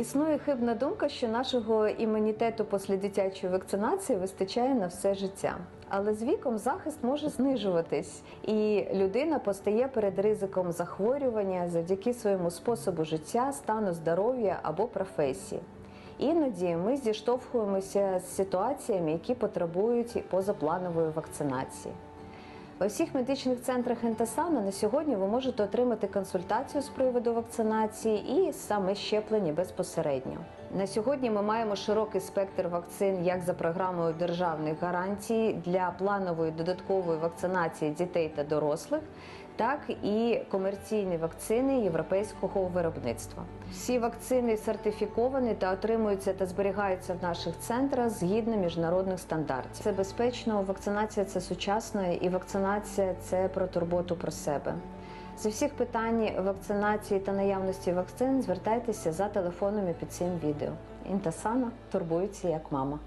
Існує хибна думка, що нашого імунітету після дитячої вакцинації вистачає на все життя. Але з віком захист може знижуватись, і людина постає перед ризиком захворювання завдяки своєму способу життя, стану здоров'я або професії. Іноді ми зіштовхуємося з ситуаціями, які потребують позапланової вакцинації. У всіх медичних центрах Ентасана на сьогодні ви можете отримати консультацію з приводу вакцинації і саме щеплення безпосередньо. На сьогодні ми маємо широкий спектр вакцин як за програмою державних гарантій для планової додаткової вакцинації дітей та дорослих, так і комерційні вакцини європейського виробництва. Всі вакцини сертифіковані та отримуються та зберігаються в наших центрах згідно міжнародних стандартів. Це безпечно, вакцинація це сучасна і вакцинація це про турботу про себе. З усіх питань вакцинації та наявності вакцин звертайтеся за телефонами під цим відео. Інтасана турбується як мама.